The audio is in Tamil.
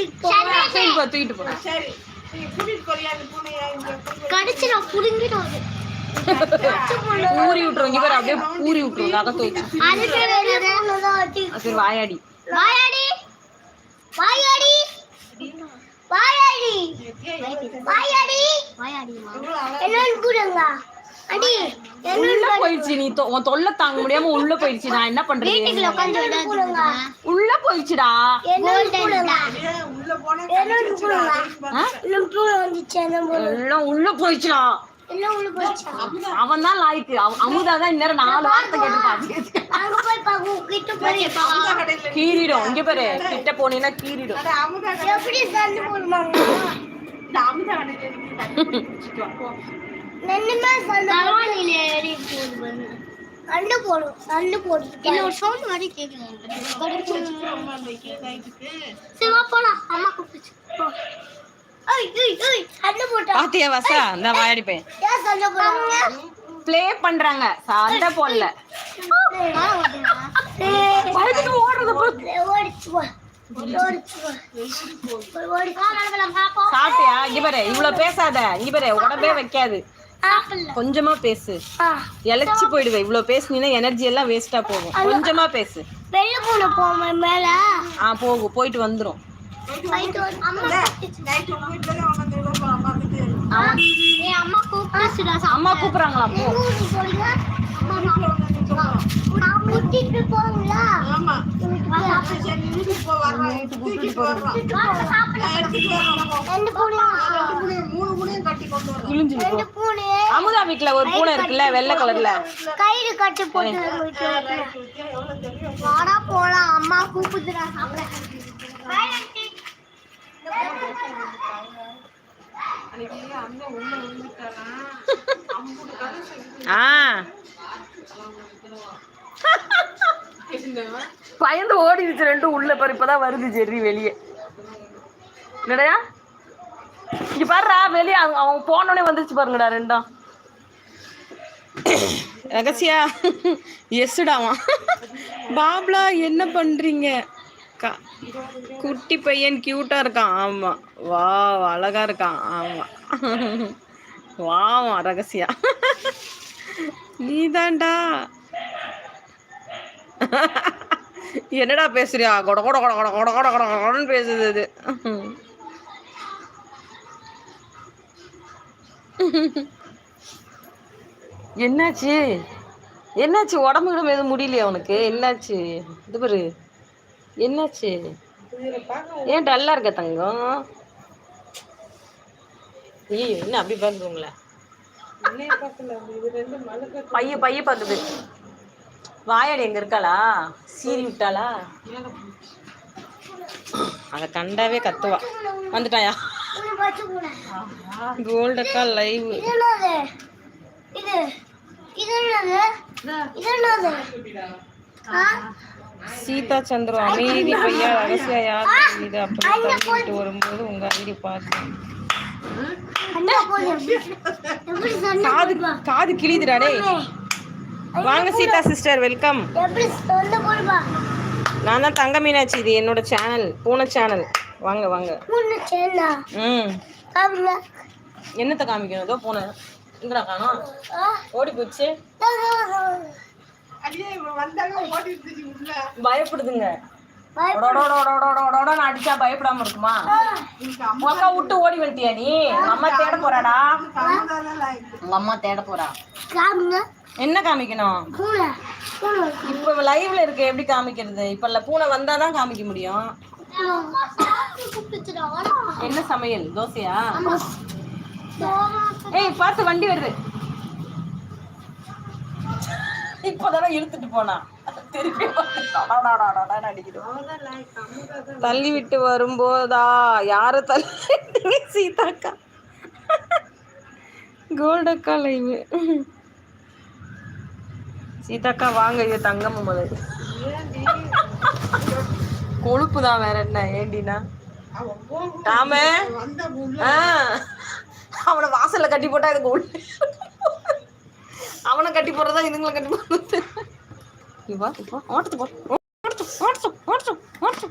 கூட்டிட்டு போங்க தூக்கிட்டு போ. தூக்கிட்டு போ சரி நீ கூட்டிட்டு போறியா? அந்த பூனையை இங்க கொண்டு போய் கடிச்சு நான் புடுங்கிட்டு வந்து ஊறி விட்டுரும். இங்க பேர் அப்படியே ஊறி விட்டுரும். நகத்தை வச்சு அதுக்கு அது சரி வாயாடி. வாயாடி. வாயாடி. வாயாடி. வாயாடி. வாயாடி என்னன்னு கூடுங்க உள்ள போயிடுச்சு நீ உன் தொல்லை தாங்க முடியாம உள்ள போயிடுச்சு. நான் என்ன பண்றேன் உள்ள போயிடுச்சுடா. உள்ள போயிடுச்சுடா. அவன்தான் லாய்க்கு. அமுதாதான் இந்நேரம் நாலு வார்த்தை கேட்டுப்பாங்க கீறிடும். இங்க பேரு கிட்ட போனீங்கன்னா கீறிடும். அமுதா கல்லு போடும் கல்லு போடும் இல்ல ஒரு சவுண்ட் மாதிரி கேக்குது சிவா ப்ளே பண்றாங்க. சண்டை போடல. பயத்துக்கு ஓடுறது சாப்பிட்டியா? இங்க பாரு இவ்வளவு பேசாத. இங்க பாரு உடம்பே வைக்காது. கொஞ்சமா பேசு. இழைச்சி போயிடுவேன் இவ்வளவு பேசுனீங்கன்னா எனர்ஜி எல்லாம் வேஸ்டா போகும். கொஞ்சமா பேசு. வெள்ள பூனை போவோம் மேல? ஆ போகும் போயிட்டு வந்துரும். அம்மா கூப்பிட்டுச்சு. நைட்டு இப்போ வர்றான். அமுதா வீட்ல ஒரு பூனை இருக்குல்ல வெள்ளை கலர்ல. கயிறு கட்டி போட்டு வாடா போலாம் அம்மா கூப்பிடுறா ஆ. பயந்து ஓடிடுச்சு ரெண்டும் உள்ள பாரு இப்பதான் வருது ஜெர்ரி வெளியே. என்னடா? இங்க பாருடா வெளியே அவங்க அவங்க போனோடனே வந்துருச்சு பாருங்கடா ரெண்டும் ரகசியா எஸ்டாமா பாப்லா என்ன பண்றீங்க? குட்டி பையன் கியூட்டா இருக்கான். ஆமா. வா அழகா இருக்கான். ஆமா. வாவா ரகசியா. நீதான்டா. என்னடா பேசுறியா? கொட கொட கொட கொட கொட கொட கொட கொடன்னு பேசுது அது என்னாச்சு? என்னாச்சு? உடம்பு கிடம்பு எதுவும் முடியலையா உனக்கு? என்னாச்சு? இது பாரு. என்னாச்சு? ஏன் டல்லா இருக்க தங்கம்? ஐயோ என்ன அப்படி பாக்குறீங்களா பைய பைய பாக்குது வாயாடி எங்க இருக்காளா? சீறி விட்டாளா? அத கண்டாவே கத்துவா. வந்துட்டாயா? கோல்டக்கா லைவ் சீதா சந்திரம் அமைதி பையா ரகசியா யார் இது அப்படி தள்ளிட்டு வரும்போது உங்க ஐடி பார்த்தேன் காது காது கிழிதுடா டேய். வாங்க சீதா சிஸ்டர் வெல்கம் நான் தான் தங்க மீனாட்சி இது என்னோட சேனல் பூனை சேனல் வாங்க வாங்க. ம். என்னத்தை காமிக்கணும்? ஏதோ பூனை. இந்திரா காணும். ஓடி போச்சு. பயப்படுதுங்க அடிச்சா பயப்படாம இருக்குமா உங்க அக்கா விட்டு ஓடி வந்துட்டியா நீ அம்மா தேட போறாடா உங்க அம்மா தேட போறா என்ன காமிக்கணும்? இப்ப லைவ்ல இருக்கு எப்படி காமிக்கிறது? இப்ப இல்ல பூனை வந்தாதான் காமிக்க முடியும். என்ன சமையல்? தோசையா? ஏய் பார்த்து வண்டி வருது. இப்பதானே இழுத்துட்டு போனா. திருப்பி தள்ளி விட்டு வரும்போதா? யார தள்ளி சீதாக்கா. கோல்டக்கா லைவ் சீதாக்கா வாங்க இது தங்கம் முதல் கொழுப்பு தான் வேற என்ன ஏண்டினா அவன் அவனை வாசல்ல கட்டி போட்டா இதுக்கு உள்ள அவனை கட்டி போடுறதா இதுங்களை கட்டி போடுறது இவா இப்போ ஓட்டத்து போ ஓட்டத்து ஓட்டத்து ஓட்டத்து ஓட்டத்து